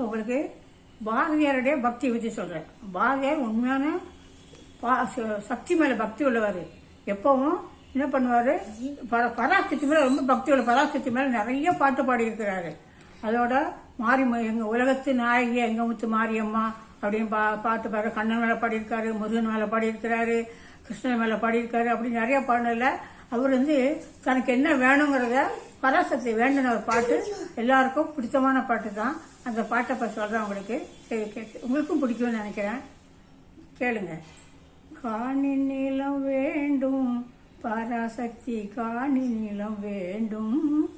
உங்களுக்கு பாரதியாருடைய பக்தி பற்றி சொல்கிறேன் பாரதியார் உண்மையான பா- ச- சக்தி மேலே பக்தி உள்ளவர். எப்பவும் என்ன பண்ணுவார்? பர பராசக்தி மேலே ரொம்ப பக்தி உள்ள பராசக்தி மேலே நிறைய பாட்டு பாடியிருக்கிறாரு. அதோட மாரி எங்கள் உலகத்து நாயகி எங்கள் முத்து மாரியம்மா அப்படின்னு பா பாட்டு பாரு கண்ணன் மேலே பாடியிருக்காரு முருகன் மேலே பாடியிருக்கிறாரு கிருஷ்ணன் மேலே பாடியிருக்காரு அப்படின்னு நிறைய பாடல அவர் வந்து தனக்கு என்ன வேணுங்கிறத பராசக்தி வேண்டின ஒரு பாட்டு. எல்லாருக்கும் பிடித்தமான பாட்டு தான் அந்த பாட்டை இப்போ சொல்கிறேன் உங்களுக்கு. சரி, கேட்டு உங்களுக்கும் பிடிக்கும்னு நினைக்கிறேன். கேளுங்க. காணி நிலம் வேண்டும். பராசக்தி காணி நிலம் வேண்டும்.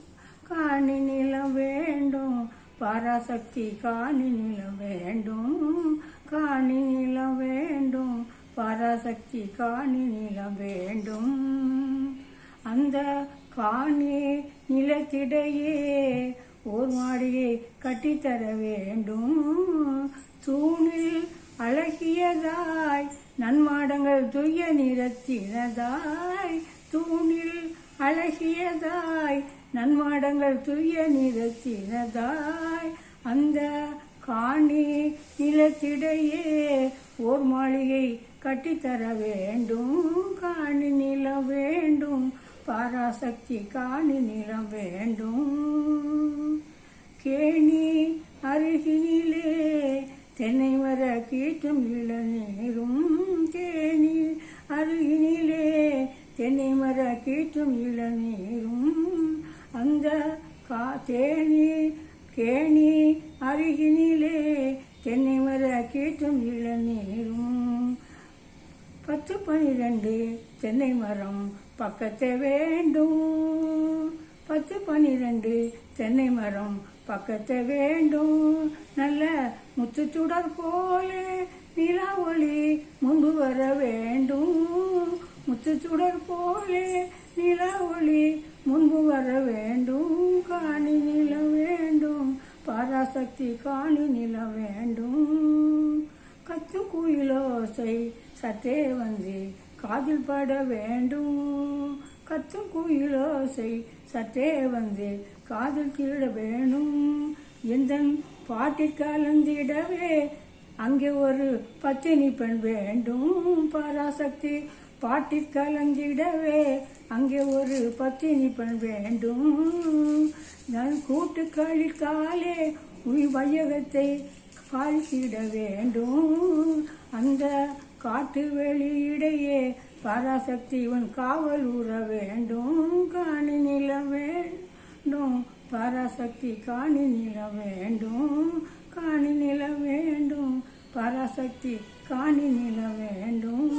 காணி நிலம் வேண்டும். பராசக்தி காணி நிலம் வேண்டும். காணி நிலம் வேண்டும். பராசக்தி காணி நிலம் வேண்டும். அந்த காணி நிலத்திடையே ஓர் மாடியை கட்டித்தர வேண்டும். தூணில் அழகியதாய் நன்மாடங்கள் துய்ய நிறத்தினதாய் தூணில் அழகியதாய் நன்மாடங்கள் துய்ய நிறத்தினதாய் அந்த காணி நிலத்திடையே ஓர் மாளிகை கட்டித்தர வேண்டும். வேண்டும் ஆசக்தி காணி நிலம் வேண்டும். கேணி அருகிலே தென்னை மர கீட்டும் இளநீரும். தேனி அருகினிலே தென்னை மர கீட்டும் இளநீரும். அந்த கா தேனி கேணி அருகினிலே தென்னை மர கீட்டும் இளநீரும். பத்து பனிரெண்டு தென்னை மரம் பக்கத்தை வேண்டும். பத்து பனிரெண்டு தென்னை மரம் பக்கத்தை வேண்டும். நல்ல முத்து சுடர் போல நிலா ஒளி முன்பு வர வேண்டும். முத்து சுடர் போல நிலா ஒளி முன்பு வர வேண்டும். காணி நில வேண்டும். பராசக்தி காணி நில வேண்டும். அத்தும் குயிலோசை சற்றே வந்து காதில் பட வேண்டும். கத்தும் குயிலோசை சற்றே வந்து காதில் கீழ வேணும். எந்த பாட்டில் கலந்திடவே அங்கே ஒரு பத்தினி பெண் வேண்டும். பராசக்தி பாட்டில் கலந்திடவே அங்கே ஒரு பத்தினி பெண் வேண்டும். நான் கூட்டு கழித்தாலே உய் வையகத்தை பாய்ச்சிட வேண்டும். அந்த காட்டு வெளியிடையே பராசக்தி உன் காவல் உற வேண்டும். காணி நில வேண்டும். பராசக்தி காணி நில வேண்டும். காணி நில வேண்டும். பராசக்தி காணி நில வேண்டும்.